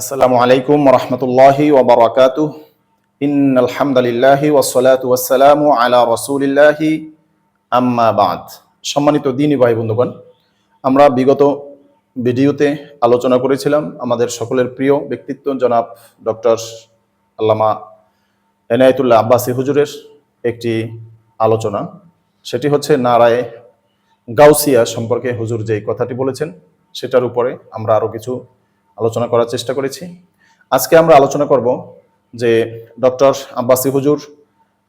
আসসালামু আলাইকুম রহমতুল্লাহি ওবরাকাতু ইন আলহামদুলিল্লাহি ওয়াসসালাতু ওয়াসসালামু আলা রাসূলিল্লাহি। আম্মা বাদ। সম্মানিত দিনী ভাই বন্ধুগণ, আমরা বিগত ভিডিওতে আলোচনা করেছিলাম আমাদের সকলের প্রিয় ব্যক্তিত্ব জনাব ডক্টর আল্লামা এনায়েতুল্লাহ আব্বাসী হুজুরের একটি আলোচনা। সেটি হচ্ছে নারায় গাউসিয়া সম্পর্কে হুজুর যেই কথাটি বলেছেন, সেটার উপরে আমরা আরও কিছু আলোচনা করার চেষ্টা করেছি। আজকে আমরা আলোচনা করব যে ডক্টর আব্বাসি হুজুর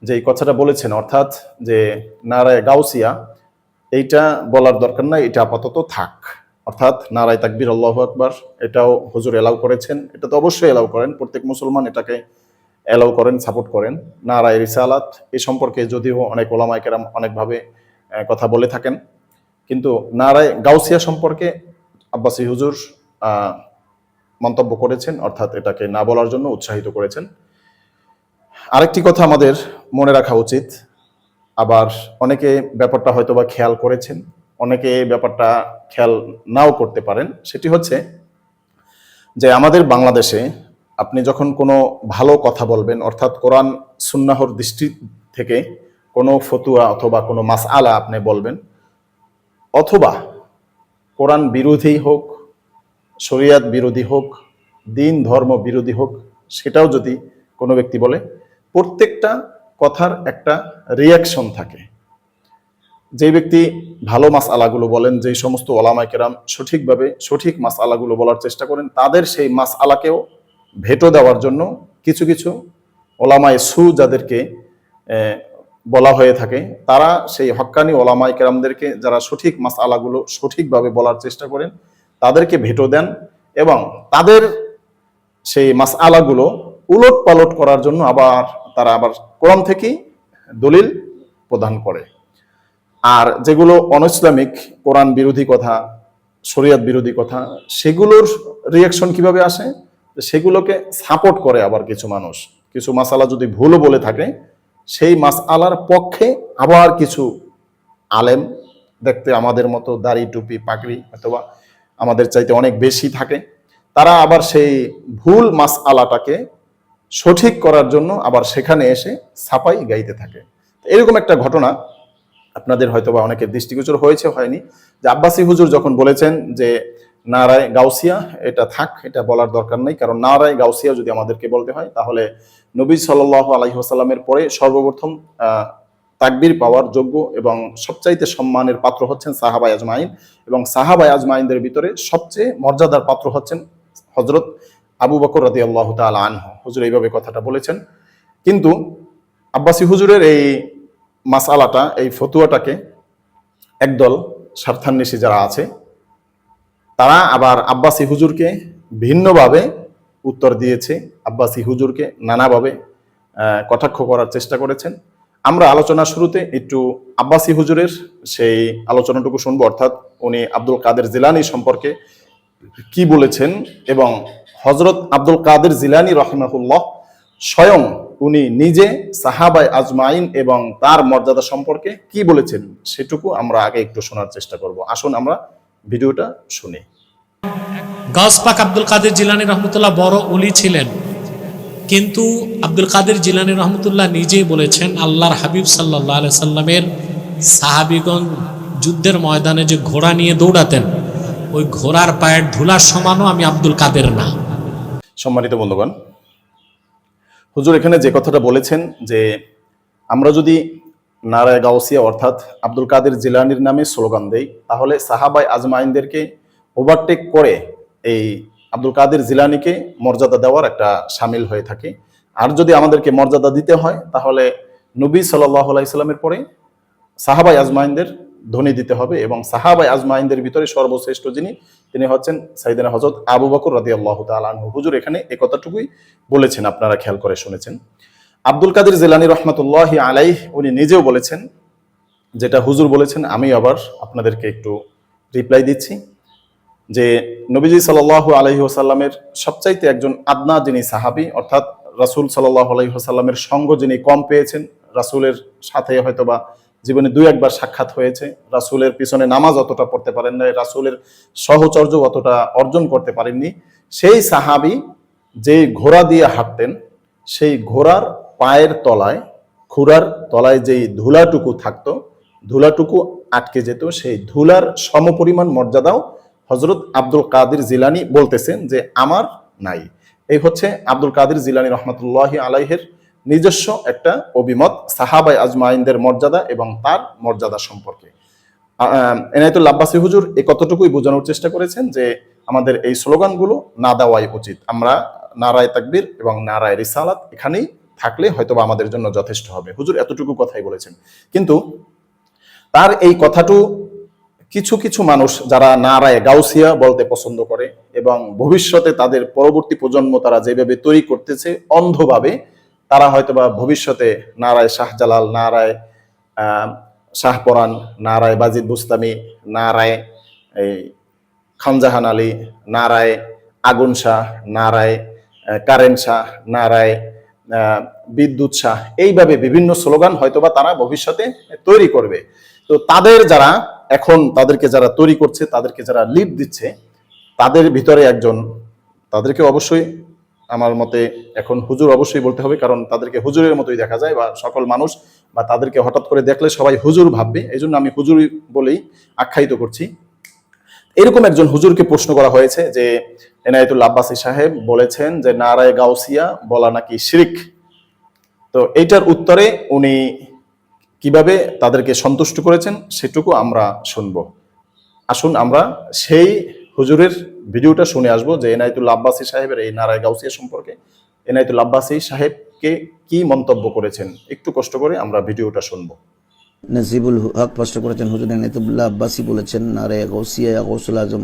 যেই কথাটা বলেছেন, অর্থাৎ যে নারায় গাউসিয়া, এইটা বলার দরকার নাই, এটা আপাতত থাক। অর্থাৎ নারায় তাকবির, আল্লাহ আকবার, এটাও হুজুর এলাউ করেছেন। এটা তো অবশ্যই এলাউ করেন, প্রত্যেক মুসলমান এটাকে এলাউ করেন, সাপোর্ট করেন। নারায় রিসালাত এই সম্পর্কে যদিও অনেক ওলামাইকেরাম অনেকভাবে কথা বলে থাকেন। কিন্তু নারায় গাউসিয়া সম্পর্কে আব্বাসি হুজুর মন্তব্য করেছেন, অর্থাৎ এটাকে না বলার জন্য উৎসাহিত করেছেন। আরেকটি কথা আমাদের মনে রাখা উচিত, আবার অনেকে ব্যাপারটা হয়তো বা খেয়াল করেছেন, অনেকে ব্যাপারটা খেয়াল নাও করতে পারেন। সেটি হচ্ছে যে আমাদের বাংলাদেশে আপনি যখন কোনো ভালো কথা বলবেন, অর্থাৎ কোরআন সুন্নাহর দৃষ্টি থেকে কোনো ফতুয়া অথবা কোনো মাস আলা আপনি বলবেন, অথবা কোরআন বিরোধী হোক শরিয়াত বিরোধী হোক, দিন, ধর্ম বিরোধী হোক, সেটাও যদি কোনো ব্যক্তি বলে, প্রত্যেকটা কথার একটা রিয়াকশন থাকে। যে ব্যক্তি ভালো মাস আলাগুলো বলেন যে সমস্ত ওলামায় কেরাম সঠিকভাবে সঠিক মাস আলাগুলো বলার চেষ্টা করেন, তাদের সেই মাস আলাকেও ভেটো দেওয়ার জন্য কিছু কিছু ওলামায় সু যাদেরকে বলা হয়ে থাকে, তারা সেই হক্কানি ওলামাই কেরামদেরকে যারা সঠিক মাস আলাগুলো সঠিকভাবে বলার চেষ্টা করেন তাদেরকে ভেটো দেন এবং তাদের সেই মাস আলাগুলো উলট পালট করার জন্য আবার তারা আবার কোরআন থেকেই দলিল প্রদান করে। আর যেগুলো অনইসলামিক কোরআন বিরোধী কথা, শরিয়ত বিরোধী কথা, সেগুলোর রিয়াকশন কীভাবে আসে? সেগুলোকে সাপোর্ট করে আবার কিছু মানুষ। কিছু মাসালা যদি ভুলও বলে থাকে, সেই মাস আলার পক্ষে আবার কিছু আলেম দেখতে আমাদের মতো দাড়ি টুপি পাকড়ি অথবা আমাদের চাইতে অনেক বেশি থাকে। তারা আবার সেই ভুল মাস আলাটাকে সঠিক করার জন্য আবার সেখানে এসে ছাপাই গাইতে থাকে। এরকম একটা ঘটনা আপনাদের হয়তো বা অনেকের দৃষ্টিগোচর হয়েছে, হয়নি। যে আব্বাসী হুজুর যখন বলেছেন যে নারায় গাউসিয়া, এটা থাক, এটা বলার দরকার নেই, কারণ নারায় গাউসিয়া যদি আমাদেরকে বলতে হয়, তাহলে নবী সাল আলহিহাসাল্লামের পরে সর্বপ্রথম তাকবির পাওয়ার যোগ্য এবং সবচাইতে সম্মানের পাত্র হচ্ছেন সাহাবাই আজমাইন এবং সাহাবাই আজমাইনদের ভিতরে সবচেয়ে মর্যাদার পাত্র হচ্ছেন হজরত আবু বকর রাদি আল্লাহ তাল আনহ। হুজুর এইভাবে কথাটা বলেছেন। কিন্তু আব্বাসি হুজুরের এই মাসালাটা, এই ফতুয়াটাকে একদল স্বার্থান্বেষী যারা আছে, তারা আবার আব্বাসি হুজুরকে ভিন্নভাবে উত্তর দিয়েছে। আব্বাসি হুজুরকে নানাভাবে কটাক্ষ করার চেষ্টা করেছেন। আমরা আলোচনা শুরুতে একটু আব্বাসী হুজুরের সেই আলোচনাটুকু শুনব, অর্থাৎ উনি আব্দুল কাদের জিলানি সম্পর্কে কি বলেছেন এবং হজরত আব্দুল কাদের জিলানি রহমাহুল্লাহ স্বয়ং উনি নিজে সাহাবাই আজমাইন এবং তার মর্যাদা সম্পর্কে কি বলেছেন সেটুকু আমরা আগে একটু শোনার চেষ্টা করব। আসুন আমরা ভিডিওটা শুনি। গাছ পাক আব্দুল কাদের জিলানি রহমতুল্লাহ বড় উলি ছিলেন। কিন্তু আব্দুল কাদের জিলানি রহমতুল্লাহ নিজেই বলেছেন, আল্লাহর হাবিব সাল্লাহ সাল্লামের সাহাবিগণ যুদ্ধের ময়দানে যে ঘোড়া নিয়ে দৌড়াতেন, ওই ঘোড়ার পায়ের ধুলার সমানও আমি আব্দুল কাদের না। সম্মানিত বন্ধুগণ, হুজুর এখানে যে কথাটা বলেছেন যে আমরা যদি নারায় গাউসিয়া অর্থাৎ আব্দুল কাদের জিলানির নামে স্লোগান দেই, তাহলে সাহাবাই আজমাইনদেরকে ওভারটেক করে এই আব্দুল কাদের জিলানিকে মর্যাদা দেওয়ার একটা সামিল হয়ে থাকে। আর যদি আমাদেরকে মর্যাদা দিতে হয়, তাহলে নবী সাল্লাহ আলাইসাল্লামের পরে সাহাবাই আজমাইনদের ধ্বনি দিতে হবে এবং সাহাবাই আজমাইনদের ভিতরে সর্বশ্রেষ্ঠ যিনি, তিনি হচ্ছেন সাইদিনা হজরত আবু বকর রাদি আল্লাহ তালু হুজুর এখানে এ কথাটুকুই বলেছেন, আপনারা খেয়াল করে শুনেছেন। আব্দুল কাদের জেলানি রহমতুল্লাহ আলাই উনি নিজেও বলেছেন, যেটা হুজুর বলেছেন, আমি আবার আপনাদেরকে একটু রিপ্লাই দিচ্ছি। যে নবীজি সাল্লাহ আলহি ওসাল্লামের সবচাইতে একজন আদনা যিনি সাহাবি, অর্থাৎ রাসুল সাল্লাহ আলহি ওসাল্লামের সঙ্গ যিনি কম পেয়েছেন, রাসুলের সাথে হয়তোবা জীবনে দুই একবার সাক্ষাৎ হয়েছে, রাসুলের পিছনে নামাজ অতটা পড়তে পারেন না রাসুলের সহচর্য অতটা অর্জন করতে পারেননি। সেই সাহাবি যেই ঘোড়া দিয়ে হাঁটতেন, সেই ঘোড়ার পায়ের তলায় খুরার তলায় যেই ধুলাটুকু থাকতো, ধুলাটুকু আটকে যেত, সেই ধুলার সমপরিমাণ মর্যাদাও হজরত আব্দুল কাদির জিলানি বলতেছেন যে, আমার নাই। এই হচ্ছে আব্দুল কাদের জিলানি রহমতুল্লাহ আলাইহের নিজস্ব একটা অভিমত সাহাবাই আজমাইনদের মর্যাদা এবং তার মর্যাদা সম্পর্কে। এনায়তুল আব্বাসী হুজুর এ কতটুকুই বোঝানোর চেষ্টা করেছেন যে, আমাদের এই স্লোগানগুলো না দেওয়াই উচিত। আমরা নারায় তাকবীর এবং নারায় রিসালাত এখানেই থাকলে হয়তোবা আমাদের জন্য যথেষ্ট হবে। হুজুর এতটুকু কথাই বলেছেন। কিন্তু তার এই কথাটু কিছু কিছু মানুষ যারা নারায় গাউসিয়া বলতে পছন্দ করে এবং ভবিষ্যতে তাদের পরবর্তী প্রজন্ম তারা যেভাবে তৈরি করতেছে অন্ধভাবে, তারা হয়তোবা ভবিষ্যতে নারায় শাহজালাল, নারায় শাহপরান, নারায় বাজিদ বুস্তামি, নারায় এই খানজাহান আলী, নারায় আগুন শাহ, নারায় কারেন শাহ, নারায় বিদ্যুৎ শাহ। এইভাবে বিভিন্ন স্লোগান হয়তোবা তারা ভবিষ্যতে তৈরি করবে। তো তাদের যারা এখন তাদেরকে যারা তৈরি করছে, তাদেরকে যারা লিড দিচ্ছে, তাদের ভিতরে একজন, তাদেরকে অবশ্যই আমার মতে এখন হুজুর অবশ্যই বলতে হবে, কারণ তাদেরকে হুজুরের মতোই দেখা যায় বা সকল মানুষ বা তাদেরকে হঠাৎ করে দেখলে সবাই হুজুর ভাববে। এই জন্য আমি হুজুর বলেই আখ্যায়িত করছি। এরকম একজন হুজুরকে প্রশ্ন করা হয়েছে যে এনায়েতুল আব্বাসী সাহেব বলেছেন যে, নারায় গাউসিয়া বলা নাকি শিরিক? তো এইটার উত্তরে উনি কীভাবে তাদেরকে সন্তুষ্ট করেছেন সেটুকু আমরা শুনব। আসুন আমরা সেই হুজুরের ভিডিওটা শুনে আসব যে এনায়েতুল আব্বাসী সাহেবের এই নারায় গাউসিয়া সম্পর্কে। এনায়েতুল আব্বাসী সাহেবকে কি মন্তব্য করেছেন? একটু কষ্ট করে আমরা ভিডিওটা শুনব। নজিবুল হক প্রশ্ন করেছেন, হুজুর নেতুবুল্লাহ আব্বাসি বলেছেন নারে গৌসিয়া গৌসুল আজম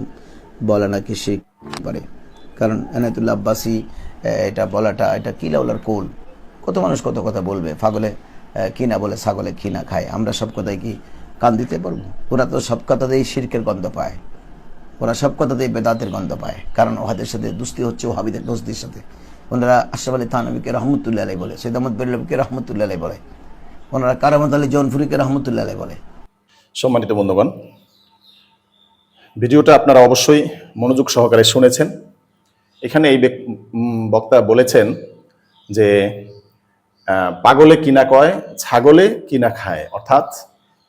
বলা নাকি শিখ পারে। কারণ এনায়তুল্লাহ আব্বাসি এটা বলাটা, এটা কিলাউলার কোল? কত মানুষ কত কথা বলবে ফাগলে আহ, কি না বলে ছাগলে কি না খায়। আমরা সব কথায় কি কান দিতে পারব? ওরা তো সব কথাতেই শিরকের গন্ধ পায়। ওরা সব কথাতেই বেদাতের গন্ধ পায়। কারণ ওহাদের সাথে দুস্তি হচ্ছে ওহাবিদের দোস্তির সাথে। ওনারা আশরাফ আলী থানবীকে রহমতুল্লাহ আলাই বলে সৈয়দ আহমদ বেল্লবকে রহমতুল্লাহ আলাই বলে ওনারা কারামত আলী জৌনফুরিকে রহমতুল্লাহ আলাই বলে। সম্মানিত বন্ধুগণ ভিডিওটা আপনারা অবশ্যই মনোযোগ সহকারে শুনেছেন। এখানে এই বক্তা বলেছেন যে পাগলে কিনা কয়, ছাগলে কিনা খায়। অর্থাৎ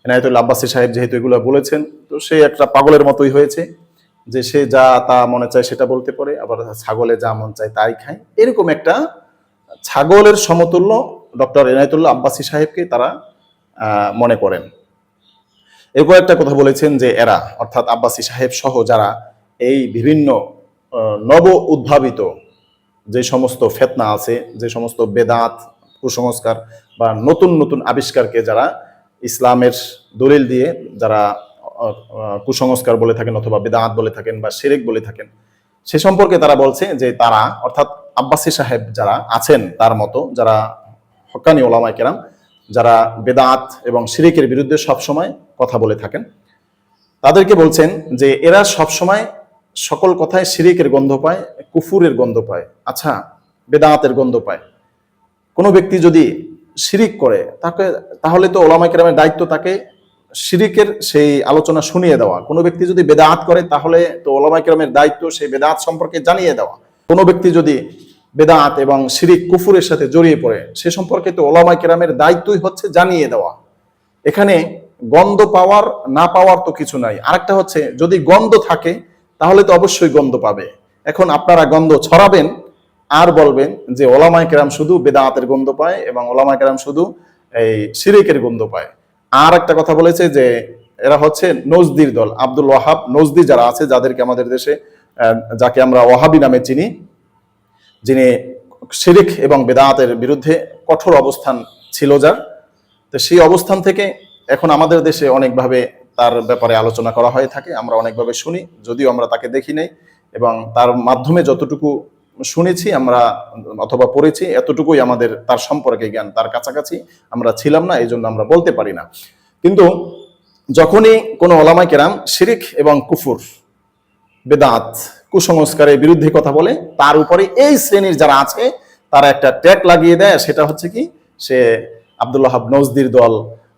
এনায়তুল আব্বাসী সাহেব যেহেতু এগুলো বলেছেন, তো সে একটা পাগলের মতোই হয়েছে যে সে যা তা মনে চায় সেটা বলতে পারে, আবার ছাগলে যা মন চায় তাই খায়। এরকম একটা ছাগলের সমতুল্য ডক্টর এনায়তুল্লাহ আব্বাসী সাহেবকে তারা মনে করেন। এরপর একটা কথা বলেছেন যে এরা, অর্থাৎ আব্বাসী সাহেব সহ যারা এই বিভিন্ন নব উদ্ভাবিত যে সমস্ত ফেতনা আছে, যে সমস্ত বেদাত কুসংস্কার বা নতুন নতুন আবিষ্কারকে যারা ইসলামের দলিল দিয়ে যারা কুসংস্কার বলে থাকেন অথবা বেদাত বলে থাকেন বা শিরেক বলে থাকেন, সে সম্পর্কে তারা বলছে যে তারা, অর্থাৎ আব্বাসী সাহেব যারা আছেন তার মতো, যারা হকানি ওলামায় কেরাম, যারা বেদাত এবং শিরিকের বিরুদ্ধে সবসময় কথা বলে থাকেন, তাদেরকে বলছেন যে এরা সবসময় সকল কথায় শিরিকের গন্ধ পায়, কুফুরের গন্ধ পায়। আচ্ছা বেদাতের গন্ধ পায়। কোনো ব্যক্তি যদি শিরিক করে, তাকে, তাহলে তো ওলামা কেরামের দায়িত্ব তাকে শিরিকের সেই আলোচনা শুনিয়ে দেওয়া। কোনো ব্যক্তি যদি বেদাত করে, তাহলে তো ওলামা কেরামের দায়িত্ব সেই বেদাত সম্পর্কে জানিয়ে দেওয়া। কোনো ব্যক্তি যদি বেদাত এবং শিরিক কুফুরের সাথে জড়িয়ে পড়ে, সে সম্পর্কে তো ওলামা কেরামের দায়িত্বই হচ্ছে জানিয়ে দেওয়া। এখানে গন্ধ পাওয়ার, না পাওয়ার তো কিছু নাই। আরেকটা হচ্ছে, যদি গন্ধ থাকে, তাহলে তো অবশ্যই গন্ধ পাবে। এখন আপনারা গন্ধ ছড়াবেন আর বলবেন যে ওলামায় কেরাম শুধু বেদাতের গন্ধ পায় এবং ওলামায় কেরাম শুধু এই শিরিকের গন্ধ পায়। আর একটা কথা বলেছে যে এরা হচ্ছে নজদির দল, আব্দুল ওয়াহাব নজদি যারা আছে, যাদেরকে আমাদের দেশে যাকে আমরা ওয়াহাবি নামে চিনি, যিনি শিরিক এবং বেদাতের বিরুদ্ধে কঠোর অবস্থান ছিল যার। তো সেই অবস্থান থেকে এখন আমাদের দেশে অনেকভাবে তার ব্যাপারে আলোচনা করা হয়ে থাকে, আমরা অনেকভাবে শুনি, যদিও আমরা তাকে দেখি নাই এবং তার মাধ্যমে যতটুকু শুনেছি, আমরা, অথবা পড়েছি, এতটুকুই আমাদের তার সম্পর্কে জ্ঞান, তার কাছাকাছি আমরা ছিলাম না এই জন্য আমরা বলতে পারি না। কিন্তু যখনই কোনো ওলামাই কেরাম শিরিক এবং কুফুর, বেদাত, কুসংস্কারের বিরুদ্ধে কথা বলে, তার উপরে এই শ্রেণির যারা আছে, তারা একটা ট্যাগ লাগিয়ে দেয়, সেটা হচ্ছে কি, সে আব্দুল্লাহ নজদির দল,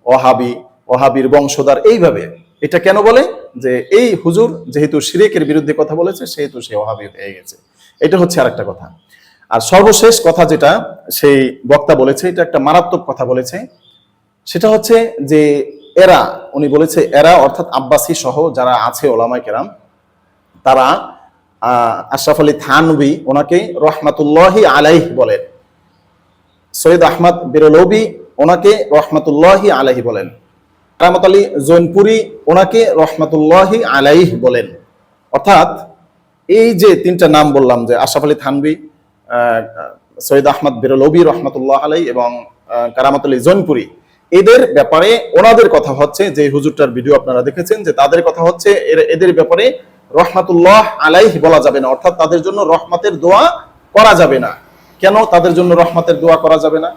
ওহাবি, ওহাবির বংশধর, এইভাবে। এটা কেন বলে? যে এই হুজুর যেহেতু শিরেকের বিরুদ্ধে কথা বলেছে, সেহেতু সে ওহাবি হয়ে গেছে। এটা হচ্ছে আর একটা কথা। আর সর্বশেষ কথা যেটা সেই বক্তা বলেছে, এটা একটা মারাত্মক কথা বলেছে। সেটা হচ্ছে যে এরা, উনি বলেছে এরা অর্থাৎ আব্বাসী সহ যারা আছে ওলামাই কেরাম, তারা আশরাফ আলী থানবি ওনাকে রহমাতুল্লাহি আলাইহ বলেন। সৈয়দ আহমদ বিরলবি ওনাকে রহমাতুল্লাহি আলাইহি বলেন। রামত আলী জৈনপুরি ওনাকে রহমাতুল্লাহি আলাইহ বলেন। অর্থাৎ এই যে তিনটা নাম বললাম যে আশরাফ আলী থানবি সৈয়দ আহমদ বিরলবি রহমাতুল্লাহ আলাই এবং আহ, কারামত জৈনপুরি। এদের ব্যাপারে ওনাদের কথা হচ্ছে যে হুজুরটার ভিডিও আপনারা দেখেছেন যে তাদের কথা হচ্ছে এদের ব্যাপারে রহমাতুল্লাহ আলাইহ বলা যাবে না অর্থাৎ তাদের জন্য রহমতের দোয়া করা যাবে না। কেন তাদের জন্য রহমতের দোয়া করা যাবে না?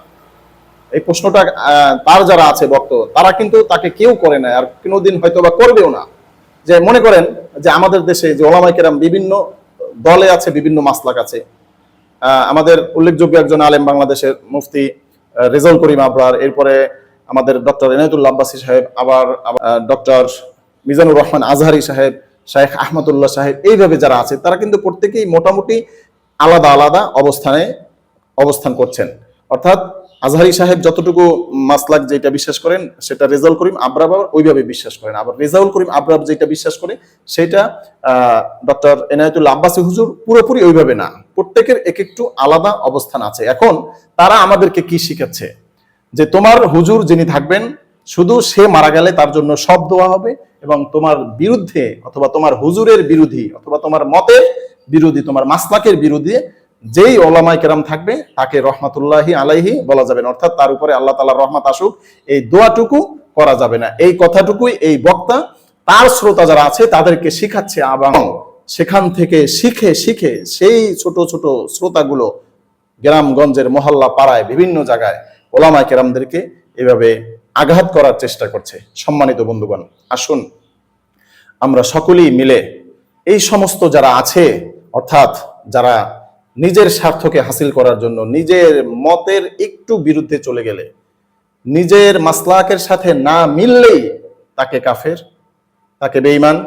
এই প্রশ্নটা তার যারা আছে বক্ত তারা কিন্তু তাকে কেউ করে না আর কোনোদিন হয়তো বা করবেও না। যে মনে করেন যে আমাদের দেশে যে ওলামাই কেরাম বিভিন্ন দলে আছে, বিভিন্ন মাসলাক আছে। আমাদের উল্লেখযোগ্য একজন আলেম বাংলাদেশের মুফতি রেজাউল করিম আবরার, এরপরে আমাদের ডক্টর এনায়তুল্লাহ আব্বাসী সাহেব, আবার ডক্টর মিজানুর রহমান আজহারি সাহেব শাহেখ আহমদুল্লাহ সাহেব, এইভাবে যারা আছে, তারা কিন্তু প্রত্যেকেই মোটামুটি আলাদা আলাদা অবস্থানে অবস্থান করছেন। অর্থাৎ আজহারি সাহেব যতটুকু মাসলাক যেটা বিশ্বাস করেন, সেটা রেজাউল করিম আবরাব আবার ওইভাবে বিশ্বাস করেন। আবার রেজাউল করিম আবরাব যেটা বিশ্বাস করে, সেটা ডক্টর এনায়তুল্লাহ আব্বাসী হুজুর পুরোপুরি ওইভাবে না। প্রত্যেকের এক একটু আলাদা অবস্থান আছে। এখন তারা আমাদেরকে কি শিখাচ্ছে? যে তোমার হুজুর যিনি থাকবেন, শুধু সে মারা গেলে তার জন্য সব দোয়া হবে এবং তোমার বিরুদ্ধে অথবা তোমার হুজুরের বিরোধী অথবা তোমার মতের বিরোধী তোমার মাসলাকের বিরোধী যেই ওলামাই কেরাম থাকবে, তাকে রহমাতুল্লাহি আলাইহি বলা যাবে না। অর্থাৎ তার উপরে আল্লাহ তালার রহমাত আসুক, এই দোয়াটুকু করা যাবে না। এই কথাটুকুই এই বক্তা, তার শ্রোতা যারা আছে, তাদেরকে শিখাচ্ছে এবং সেখান থেকে শিখে শিখে সেই ছোট ছোট শ্রোতাগুলো গ্রামগঞ্জের মহল্লা পাড়ায় বিভিন্ন জায়গায় ওলামায় কেরামদেরকে এভাবে আঘাত করার চেষ্টা করছে। সম্মানিত বন্ধুগণ, আসুন আমরা সকলেই মিলে এই সমস্ত যারা আছে, অর্থাৎ যারা নিজের স্বার্থকে হাসিল করার জন্য, নিজের মতের একটু বিরুদ্ধে চলে গেলে, নিজের মাসলাকের সাথে না মিললেই তাকে কাফের, তাকে বেঈমান,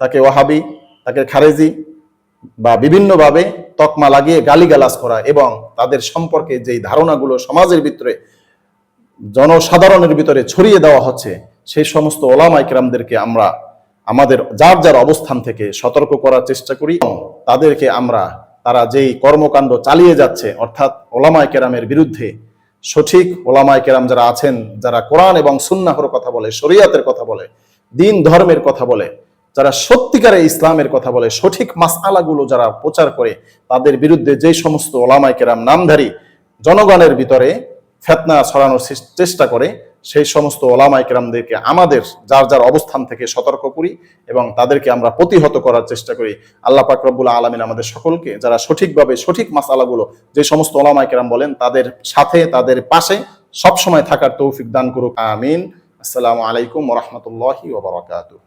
তাকে ওয়াহাবি, তাকে খারেজি বা বিভিন্নভাবে তকমা লাগিয়ে গালিগালাজ করা এবং তাদের সম্পর্কে যেই ধারণাগুলো সমাজের ভিতরে, জনসাধারণের ভিতরে ছড়িয়ে দেওয়া হচ্ছে সেই সমস্ত ওলামাই কেরামদেরকে আমরা, আমাদের যার যার অবস্থান থেকে সতর্ক করার চেষ্টা করি তাদেরকে আমরা তারা যেই কর্মকাণ্ড চালিয়ে যাচ্ছে, অর্থাৎ ওলামায় কেরামের বিরুদ্ধে, সঠিক ওলামায় কেরাম যারা আছেন, যারা কোরআন এবং সুন্নাহর কথা বলে, শরিয়াতের কথা বলে, দিন ধর্মের কথা বলে, যারা সত্যিকারে ইসলামের কথা বলে, সঠিক মাসআলাগুলো যারা প্রচার করে, তাদের বিরুদ্ধে যে সমস্ত ওলামায় কেরাম নামধারী, জনগণের ভিতরে ফেতনা ছড়ানোর চেষ্টা করে সেই সমস্ত ওলামাইকরামদেরকে আমাদের যার যার অবস্থান থেকে সতর্ক করি এবং তাদেরকে আমরা প্রতিহত করার চেষ্টা করি। আল্লাহ পাকরবুল আলমিন আমাদের সকলকে যারা সঠিকভাবে সঠিক মাসালাগুলো যে সমস্ত ওলামাইকরাম বলেন, তাদের সাথে, তাদের পাশে সবসময় থাকার তৌফিক দান করুক। আমিন। আসসালামু আলাইকুম রহমতুল্লাহি ওবরাকাতুহ